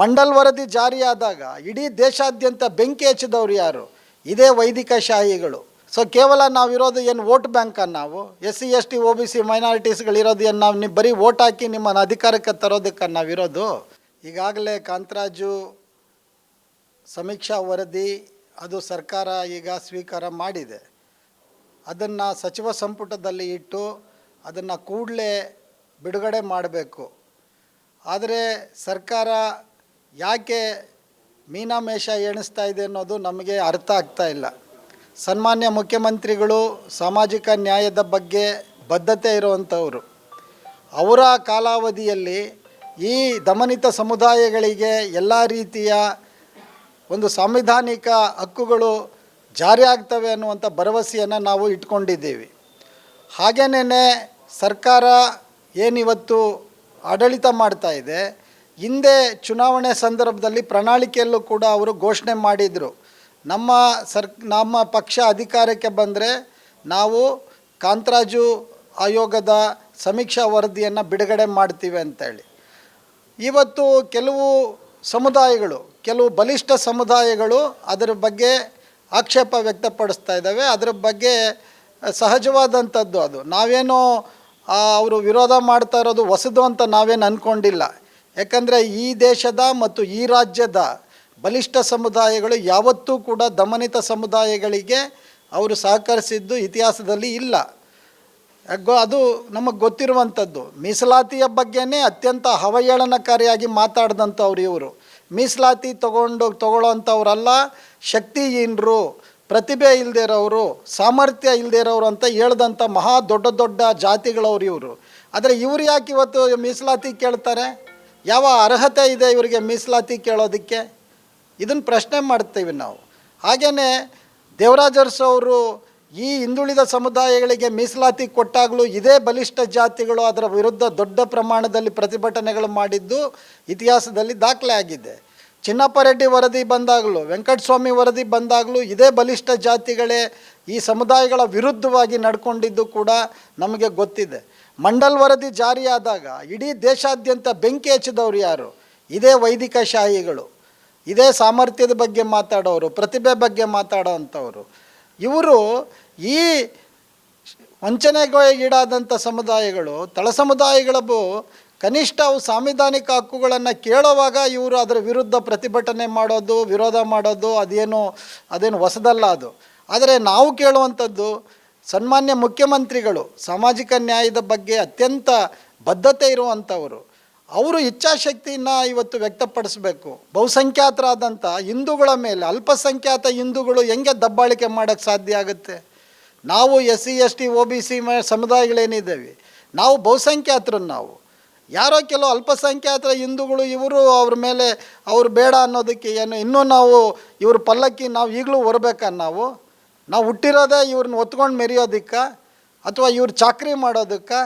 ಮಂಡಲ್ ವರದಿ ಜಾರಿಯಾದಾಗ ಇಡೀ ದೇಶಾದ್ಯಂತ ಬೆಂಕಿ ಹಚ್ಚಿದವರು ಯಾರು? ಇದೇ ವೈದಿಕ ಶಾಹಿಗಳು. ಸೊ ಕೇವಲ ನಾವಿರೋದು ಏನು ವೋಟ್ ಬ್ಯಾಂಕ ನಾವು? S C S T O B C ಮೈನಾರಿಟೀಸ್ಗಳಿರೋದು ಏನು ನಾವು ನೀವು ಬರೀ ವೋಟ್ ಹಾಕಿ ನಿಮ್ಮನ್ನು ಅಧಿಕಾರಕ್ಕೆ ತರೋದಕ್ಕೆ ನಾವಿರೋದು ಈಗಾಗಲೇ ಕಾಂತರಾಜು ಸಮೀಕ್ಷಾ ವರದಿ ಅದು ಸರ್ಕಾರ ಈಗ ಸ್ವೀಕಾರ ಮಾಡಿದೆ. ಅದನ್ನು ಸಚಿವ ಸಂಪುಟದಲ್ಲಿ ಇಟ್ಟು ಅದನ್ನು ಕೂಡಲೇ ಬಿಡುಗಡೆ ಮಾಡಬೇಕು. ಆದರೆ ಸರ್ಕಾರ ಯಾಕೆ ಮೀನಾಮೇಷ ಎಣಿಸ್ತಾ ಇದೆ ಅನ್ನೋದು ನಮಗೆ ಅರ್ಥ ಆಗ್ತಾ ಇಲ್ಲ. ಸನ್ಮಾನ್ಯ ಮುಖ್ಯಮಂತ್ರಿಗಳು ಸಾಮಾಜಿಕ ನ್ಯಾಯದ ಬಗ್ಗೆ ಬದ್ಧತೆ ಇರುವಂಥವರು. ಅವರ ಕಾಲಾವಧಿಯಲ್ಲಿ ಈ ದಮನಿತ ಸಮುದಾಯಗಳಿಗೆ ಎಲ್ಲ ರೀತಿಯ ಒಂದು ಸಾಂವಿಧಾನಿಕ ಹಕ್ಕುಗಳು ಜಾರಿ ಆಗ್ತವೆ ಅನ್ನುವಂಥ ಭರವಸೆಯನ್ನು ನಾವು ಇಟ್ಕೊಂಡಿದ್ದೀವಿ. ಹಾಗೇನೇ ಸರ್ಕಾರ ಏನಿವತ್ತು ಆಡಳಿತ ಮಾಡ್ತಾ ಇದೆ ಹಿಂದೆ ಚುನಾವಣೆ ಸಂದರ್ಭದಲ್ಲಿ ಪ್ರಣಾಳಿಕೆಯಲ್ಲೂ ಕೂಡ ಅವರು ಘೋಷಣೆ ಮಾಡಿದರು. ನಮ್ಮ ಸರ್, ನಮ್ಮ ಪಕ್ಷ ಅಧಿಕಾರಕ್ಕೆ ಬಂದರೆ ನಾವು ಕಾಂತರಾಜು ಆಯೋಗದ ಸಮೀಕ್ಷಾ ವರದಿಯನ್ನು ಬಿಡುಗಡೆ ಮಾಡ್ತೀವಿ ಅಂತೇಳಿ. ಇವತ್ತು ಕೆಲವು ಸಮುದಾಯಗಳು, ಕೆಲವು ಬಲಿಷ್ಠ ಸಮುದಾಯಗಳು ಅದರ ಬಗ್ಗೆ ಆಕ್ಷೇಪ ವ್ಯಕ್ತಪಡಿಸ್ತಾ ಇದ್ದಾವೆ. ಅದರ ಬಗ್ಗೆ ಸಹಜವಾದಂಥದ್ದು ಅದು. ನಾವೇನೋ ಅವರು ವಿರೋಧ ಮಾಡ್ತಾ ಇರೋದು ಹೊಸದು ಅಂತ ನಾವೇನು ಅಂದ್ಕೊಂಡಿಲ್ಲ ಯಾಕಂದರೆ ಈ ದೇಶದ ಮತ್ತು ಈ ರಾಜ್ಯದ ಬಲಿಷ್ಠ ಸಮುದಾಯಗಳು ಯಾವತ್ತೂ ಕೂಡ ದಮನಿತ ಸಮುದಾಯಗಳಿಗೆ ಅವರು ಸಹಕರಿಸಿದ್ದು ಇತಿಹಾಸದಲ್ಲಿ ಇಲ್ಲ. ಅಗ್ಗೋ ಅದು ನಮಗೆ ಗೊತ್ತಿರುವಂಥದ್ದು ಮೀಸಲಾತಿಯ ಬಗ್ಗೆನೇ ಅತ್ಯಂತ ಅವಹೇಳನಕಾರಿಯಾಗಿ ಮಾತಾಡಿದಂಥವ್ರು ಇವರು. ಮೀಸಲಾತಿ ತಗೊಂಡು ತಗೊಳ್ಳೋಂಥವ್ರಲ್ಲ, ಶಕ್ತಿಹೀನರು, ಪ್ರತಿಭೆ ಇಲ್ಲದೆ ಇರೋರು ಸಾಮರ್ಥ್ಯ ಇಲ್ಲದೆ ಇರೋರು ಅಂತ ಹೇಳ್ದಂಥ ಮಹಾ ದೊಡ್ಡ ದೊಡ್ಡ ಜಾತಿಗಳವ್ರು ಇವರು. ಆದರೆ ಇವ್ರು ಯಾಕೆ ಇವತ್ತು ಮೀಸಲಾತಿ ಕೇಳ್ತಾರೆ? ಯಾವ ಅರ್ಹತೆ ಇದೆ ಇವರಿಗೆ ಮೀಸಲಾತಿ ಕೇಳೋದಕ್ಕೆ? ಇದನ್ನು ಪ್ರಶ್ನೆ ಮಾಡ್ತೀವಿ ನಾವು. ಹಾಗೆಯೇ ದೇವರಾಜರ್ಸ್ ಅವರು ಈ ಹಿಂದುಳಿದ ಸಮುದಾಯಗಳಿಗೆ ಮೀಸಲಾತಿ ಕೊಟ್ಟಾಗಲೂ ಇದೇ ಬಲಿಷ್ಠ ಜಾತಿಗಳು ಅದರ ವಿರುದ್ಧ ದೊಡ್ಡ ಪ್ರಮಾಣದಲ್ಲಿ ಪ್ರತಿಭಟನೆಗಳು ಮಾಡಿದ್ದು ಇತಿಹಾಸದಲ್ಲಿ ದಾಖಲೆ ಆಗಿದೆ. ಚಿನ್ನಪ್ಪ ರೆಡ್ಡಿ ವರದಿ ಬಂದಾಗಲೂ, ವೆಂಕಟಸ್ವಾಮಿ ವರದಿ ಬಂದಾಗಲೂ ಇದೇ ಬಲಿಷ್ಠ ಜಾತಿಗಳೇ ಈ ಸಮುದಾಯಗಳ ವಿರುದ್ಧವಾಗಿ ನಡ್ಕೊಂಡಿದ್ದು ಕೂಡ ನಮಗೆ ಗೊತ್ತಿದೆ. ಮಂಡಲ್ ವರದಿ ಜಾರಿಯಾದಾಗ ಇಡೀ ದೇಶಾದ್ಯಂತ ಬೆಂಕಿ ಹಚ್ಚಿದವರು ಯಾರು? ಇದೇ ವೈದಿಕ ಶಾಹಿಗಳು. ಇದೇ ಸಾಮರ್ಥ್ಯದ ಬಗ್ಗೆ ಮಾತಾಡೋರು, ಪ್ರತಿಭೆ ಬಗ್ಗೆ ಮಾತಾಡೋ ಇವರು ಈ ವಂಚನೆಗೀಡಾದಂಥ ಸಮುದಾಯಗಳು, ತಳ ಸಮುದಾಯಗಳ ಕನಿಷ್ಠ ಅವು ಸಾಂವಿಧಾನಿಕ ಹಕ್ಕುಗಳನ್ನು ಕೇಳುವಾಗ ಇವರು ಅದರ ವಿರುದ್ಧ ಪ್ರತಿಭಟನೆ ಮಾಡೋದು, ವಿರೋಧ ಮಾಡೋದು, ಅದೇನು ಅದೇನು ಹೊಸದಲ್ಲ ಅದು. ಆದರೆ ನಾವು ಕೇಳುವಂಥದ್ದು ಸನ್ಮಾನ್ಯ ಮುಖ್ಯಮಂತ್ರಿಗಳು, ಸಾಮಾಜಿಕ ನ್ಯಾಯದ ಬಗ್ಗೆ ಅತ್ಯಂತ ಬದ್ಧತೆ ಇರುವಂಥವರು, ಅವರು ಇಚ್ಛಾಶಕ್ತಿಯನ್ನು ಇವತ್ತು ವ್ಯಕ್ತಪಡಿಸಬೇಕು. ಬಹುಸಂಖ್ಯಾತರಾದಂಥ ಹಿಂದೂಗಳ ಮೇಲೆ, ಅಲ್ಪಸಂಖ್ಯಾತ ಹಿಂದೂಗಳು ಹೆಂಗೆ ದಬ್ಬಾಳಿಕೆ ಮಾಡೋಕ್ಕೆ ಸಾಧ್ಯ ಆಗುತ್ತೆ? ನಾವು S C S T O B C ಸಮುದಾಯಗಳೇನಿದ್ದೇವೆ? ನಾವು ಬಹುಸಂಖ್ಯಾತರು ನಾವು. ಯಾರೋ ಕೆಲವು ಅಲ್ಪಸಂಖ್ಯಾತರ ಹಿಂದೂಗಳು ಇವರು ಅವ್ರ ಮೇಲೆ ಅವ್ರು ಬೇಡ ಅನ್ನೋದಕ್ಕೆ ಏನು, ಇನ್ನೂ ನಾವು ಇವ್ರ ಪಲ್ಲಕ್ಕಿ ನಾವು ಈಗಲೂ ಹೊರಬೇಕಾ ನಾವು? ನಾವು ಹುಟ್ಟಿರೋದೇ ಇವ್ರನ್ನ ಒತ್ಕೊಂಡು ಮೆರೆಯೋದಕ್ಕೆ ಅಥವಾ ಇವ್ರು ಚಾಕ್ರಿ ಮಾಡೋದಕ್ಕೆ.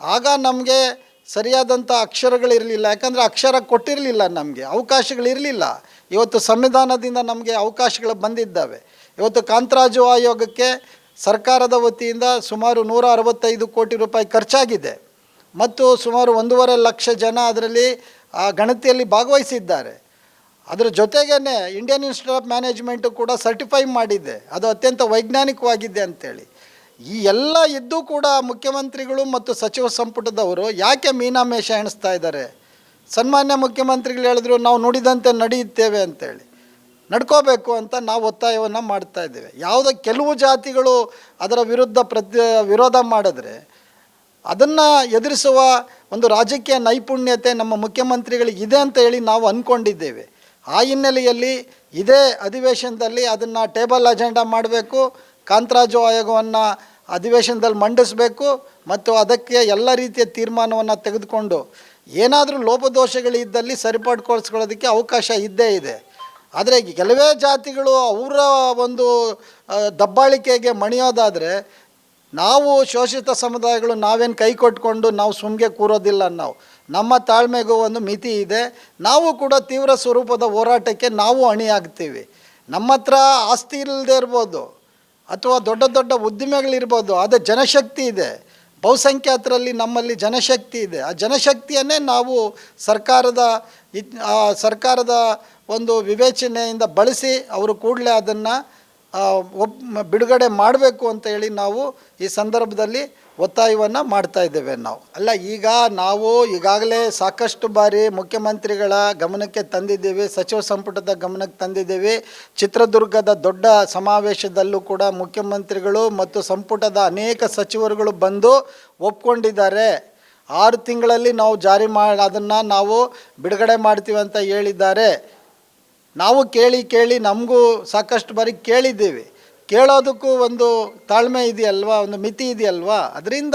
ಆಗ ನಮಗೆ ಸರಿಯಾದಂಥ ಅಕ್ಷರಗಳಿರಲಿಲ್ಲ ಯಾಕಂದರೆ ಅಕ್ಷರ ಕೊಟ್ಟಿರಲಿಲ್ಲ ನಮಗೆ ಅವಕಾಶಗಳಿರಲಿಲ್ಲ ಇವತ್ತು ಸಂವಿಧಾನದಿಂದ ನಮಗೆ ಅವಕಾಶಗಳು ಬಂದಿದ್ದಾವೆ. ಇವತ್ತು ಕಾಂತರಾಜು ಆಯೋಗಕ್ಕೆ ಸರ್ಕಾರದ ವತಿಯಿಂದ ಸುಮಾರು ನೂರ ಅರವತ್ತೈದು ಕೋಟಿ ರೂಪಾಯಿ ಖರ್ಚಾಗಿದೆ. ಮತ್ತು ಸುಮಾರು ಒಂದೂವರೆ ಲಕ್ಷ ಜನ ಅದರಲ್ಲಿ ಆ ಗಣತಿಯಲ್ಲಿ ಭಾಗವಹಿಸಿದ್ದಾರೆ. ಅದರ ಜೊತೆಗೇ ಇಂಡಿಯನ್ ಇನ್ಸ್ಟಿಟ್ಯೂಟ್ ಆಫ್ ಮ್ಯಾನೇಜ್ಮೆಂಟು ಕೂಡ ಸರ್ಟಿಫೈ ಮಾಡಿದೆ. ಅದು ಅತ್ಯಂತ ವೈಜ್ಞಾನಿಕವಾಗಿದೆ ಅಂತೇಳಿ. ಈ ಎಲ್ಲ ಇದ್ದು ಕೂಡ ಮುಖ್ಯಮಂತ್ರಿಗಳು ಮತ್ತು ಸಚಿವ ಸಂಪುಟದವರು ಯಾಕೆ ಮೀನಾಮೇಷ ಎಣಿಸ್ತಾ ಇದ್ದಾರೆ? ಸನ್ಮಾನ್ಯ ಮುಖ್ಯಮಂತ್ರಿಗಳು ಹೇಳಿದ್ರು, ನಾವು ನುಡಿದಂತೆ ನಡೆಯುತ್ತೇವೆ ಅಂತೇಳಿ. ನಡ್ಕೋಬೇಕು ಅಂತ ನಾವು ಒತ್ತಾಯವನ್ನು ಮಾಡ್ತಾ ಇದ್ದೇವೆ. ಯಾವುದೋ ಕೆಲವು ಜಾತಿಗಳು ಅದರ ವಿರುದ್ಧ ಪ್ರತಿ, ವಿರೋಧ ಮಾಡಿದ್ರೆ ಅದನ್ನು ಎದುರಿಸುವ ಒಂದು ರಾಜಕೀಯ ನೈಪುಣ್ಯತೆ ನಮ್ಮ ಮುಖ್ಯಮಂತ್ರಿಗಳಿಗೆ ಇದೆ ಅಂತ ಹೇಳಿ ನಾವು ಅಂದ್ಕೊಂಡಿದ್ದೇವೆ ಆ ಹಿನ್ನೆಲೆಯಲ್ಲಿ ಇದೇ ಅಧಿವೇಶನದಲ್ಲಿ ಅದನ್ನು ಟೇಬಲ್ ಅಜೆಂಡಾ ಮಾಡಬೇಕು, ಕಾಂತರಾಜು ಆಯೋಗವನ್ನು ಅಧಿವೇಶನದಲ್ಲಿ ಮಂಡಿಸಬೇಕು ಮತ್ತು ಅದಕ್ಕೆ ಎಲ್ಲ ರೀತಿಯ ತೀರ್ಮಾನವನ್ನು ತೆಗೆದುಕೊಂಡು ಏನಾದರೂ ಲೋಪದೋಷಗಳಿದ್ದಲ್ಲಿ ಸರಿಪಡ್ಕೊಳ್ಸ್ಕೊಳ್ಳೋದಕ್ಕೆ ಅವಕಾಶ ಇದ್ದೇ ಇದೆ. ಆದರೆ ಕೆಲವೇ ಜಾತಿಗಳು ಅವರ ಒಂದು ದಬ್ಬಾಳಿಕೆಗೆ ಮಣಿಯೋದಾದರೆ ನಾವು ಶೋಷಿತ ಸಮುದಾಯಗಳು ನಾವೇನು ಕೈ ಕೊಟ್ಕೊಂಡು ನಾವು ಸುಮ್ಗೆ ಕೂರೋದಿಲ್ಲ ನಾವು. ನಮ್ಮ ತಾಳ್ಮೆಗೂ ಒಂದು ಮಿತಿ ಇದೆ. ನಾವು ಕೂಡ ತೀವ್ರ ಸ್ವರೂಪದ ಹೋರಾಟಕ್ಕೆ ನಾವು ಅಣಿಯಾಗ್ತೀವಿ. ನಮ್ಮ ಹತ್ರ ಆಸ್ತಿ ಇಲ್ಲದೆ ಇರ್ಬೋದು. ಅಥವಾ ದೊಡ್ಡ ದೊಡ್ಡ ಉದ್ದಿಮೆಗಳಿರ್ಬೋದು. ಆದರೆ ಜನಶಕ್ತಿ ಇದೆ. ಬಹುಸಂಖ್ಯಾತರಲ್ಲಿ ನಮ್ಮಲ್ಲಿ ಜನಶಕ್ತಿ ಇದೆ. ಆ ಜನಶಕ್ತಿಯನ್ನೇ ನಾವು ಸರ್ಕಾರದ ಸರ್ಕಾರದ ಒಂದು ವಿವೇಚನೆಯಿಂದ ಬಳಸಿ ಅವರು ಕೂಡಲೇ ಅದನ್ನು ಒಪ್ ಬಿಡುಗಡೆ ಮಾಡಬೇಕು ಅಂತ ಹೇಳಿ ನಾವು ಈ ಸಂದರ್ಭದಲ್ಲಿ ಒತ್ತಾಯವನ್ನು ಮಾಡ್ತಾ ಇದ್ದೇವೆ ನಾವು. ಅಲ್ಲ, ಈಗ ನಾವು ಈಗಾಗಲೇ ಸಾಕಷ್ಟು ಬಾರಿ ಮುಖ್ಯಮಂತ್ರಿಗಳ ಗಮನಕ್ಕೆ ತಂದಿದ್ದೇವೆ, ಸಚಿವ ಸಂಪುಟದ ಗಮನಕ್ಕೆ ತಂದಿದ್ದೇವೆ. ಚಿತ್ರದುರ್ಗದ ದೊಡ್ಡ ಸಮಾವೇಶದಲ್ಲೂ ಕೂಡ ಮುಖ್ಯಮಂತ್ರಿಗಳು ಮತ್ತು ಸಂಪುಟದ ಅನೇಕ ಸಚಿವರುಗಳು ಬಂದು ಒಪ್ಕೊಂಡಿದ್ದಾರೆ. ಆರು ತಿಂಗಳಲ್ಲಿ ನಾವು ಜಾರಿ ಮಾಡಿ ಅದನ್ನು ನಾವು ಬಿಡುಗಡೆ ಮಾಡ್ತೀವಿ ಅಂತ ಹೇಳಿದ್ದಾರೆ. ನಾವು ಕೇಳಿ ಕೇಳಿ ನಮಗೂ ಸಾಕಷ್ಟು ಬಾರಿ ಕೇಳಿದ್ದೀವಿ. ಕೇಳೋದಕ್ಕೂ ಒಂದು ತಾಳ್ಮೆ ಇದೆಯಲ್ವಾ, ಒಂದು ಮಿತಿ ಇದೆಯಲ್ವಾ? ಅದರಿಂದ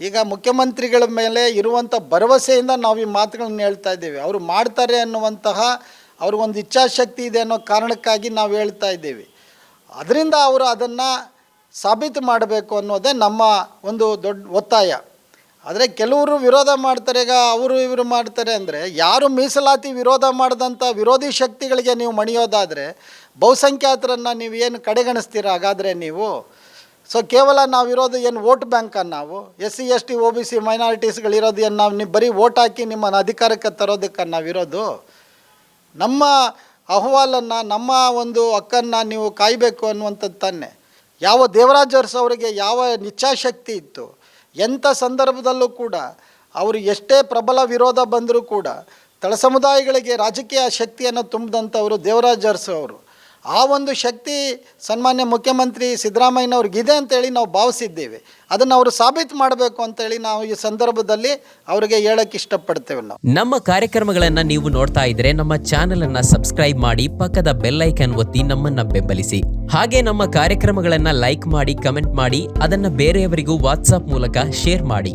ಈಗ ಮುಖ್ಯಮಂತ್ರಿಗಳ ಮೇಲೆ ಇರುವಂಥ ಭರವಸೆಯಿಂದ ನಾವು ಈ ಮಾತುಗಳನ್ನ ಹೇಳ್ತಾ ಇದ್ದೇವೆ. ಅವರು ಮಾಡ್ತಾರೆ ಅನ್ನುವಂತಹ ಅವ್ರಿಗೊಂದು ಇಚ್ಛಾಶಕ್ತಿ ಇದೆ ಅನ್ನೋ ಕಾರಣಕ್ಕಾಗಿ ನಾವು ಹೇಳ್ತಾ ಇದ್ದೇವೆ. ಅದರಿಂದ ಅವರು ಅದನ್ನು ಸಾಬೀತು ಮಾಡಬೇಕು ಅನ್ನೋದೇ ನಮ್ಮ ಒಂದು ದೊಡ್ಡ ಒತ್ತಾಯ. ಆದರೆ ಕೆಲವರು ವಿರೋಧ ಮಾಡ್ತಾರೆ, ಈಗ ಅವರು ಇವರು ಮಾಡ್ತಾರೆ ಅಂದರೆ ಯಾರು ಮೀಸಲಾತಿ ವಿರೋಧ ಮಾಡಿದಂಥ ವಿರೋಧಿ ಶಕ್ತಿಗಳಿಗೆ ನೀವು ಮಣಿಯೋದಾದರೆ ಬಹುಸಂಖ್ಯಾತರನ್ನು ನೀವು ಏನು ಕಡೆಗಣಿಸ್ತೀರ? ಹಾಗಾದರೆ ನೀವು? ಸೊ ಕೇವಲ ನಾವು ಇರೋದು ಏನು ವೋಟ್ ಬ್ಯಾಂಕ ನಾವು? S C, S T O B C ಮೈನಾರಿಟೀಸ್ಗಳಿರೋದು ಏನು ನಾವು ನೀವು ಬರೀ ವೋಟ್ ಹಾಕಿ ನಿಮ್ಮನ್ನು ಅಧಿಕಾರಕ್ಕೆ ತರೋದಕ್ಕೆ ನಾವಿರೋದು ನಮ್ಮ ಅಹವಾಲನ್ನು, ನಮ್ಮ ಒಂದು ಹಕ್ಕನ್ನು ನೀವು ಕಾಯಬೇಕು ಅನ್ನುವಂಥದ್ದು ತಾನೆ. ಯಾವ ದೇವರಾಜ್ ಅವರಿಗೆ ಯಾವ ನಿಚ್ಛಾಶಕ್ತಿ ಇತ್ತು? ಎಂಥ ಸಂದರ್ಭದಲ್ಲೂ ಕೂಡ ಅವರು ಎಷ್ಟೇ ಪ್ರಬಲ ವಿರೋಧ ಬಂದರೂ ಕೂಡ ತಳ ಸಮುದಾಯಗಳಿಗೆ ರಾಜಕೀಯ ಶಕ್ತಿಯನ್ನು ತುಂಬಿದಂಥವರು ದೇವರಾಜ್ ಅರಸು ಅವರು. ಆ ಒಂದು ಶಕ್ತಿ ಸನ್ಮಾನ್ಯ ಮುಖ್ಯಮಂತ್ರಿ ಸಿದ್ದರಾಮಯ್ಯನವ್ರಿಗಿದೆ ಅಂತೇಳಿ ನಾವು ಭಾವಿಸಿದ್ದೇವೆ. ಅದನ್ನು ಅವರು ಸಾಬೀತು ಮಾಡಬೇಕು ಅಂತೇಳಿ ನಾವು ಈ ಸಂದರ್ಭದಲ್ಲಿ ಅವರಿಗೆ ಹೇಳಕ್ಕೆ ಇಷ್ಟಪಡ್ತೇವೆ ನಾವು. ನಮ್ಮ ಕಾರ್ಯಕ್ರಮಗಳನ್ನು ನೀವು ನೋಡ್ತಾ ಇದ್ರೆ ನಮ್ಮ ಚಾನೆಲ್ ಅನ್ನ ಸಬ್ಸ್ಕ್ರೈಬ್ ಮಾಡಿ ಪಕ್ಕದ ಬೆಲ್ ಐಕನ್ ಒತ್ತಿ ನಮ್ಮನ್ನ ಬೆಂಬಲಿಸಿ. ಹಾಗೆ ನಮ್ಮ ಕಾರ್ಯಕ್ರಮಗಳನ್ನು ಲೈಕ್ ಮಾಡಿ, ಕಮೆಂಟ್ ಮಾಡಿ, ಅದನ್ನ ಬೇರೆಯವರಿಗೂ ವಾಟ್ಸಾಪ್ ಮೂಲಕ ಶೇರ್ ಮಾಡಿ.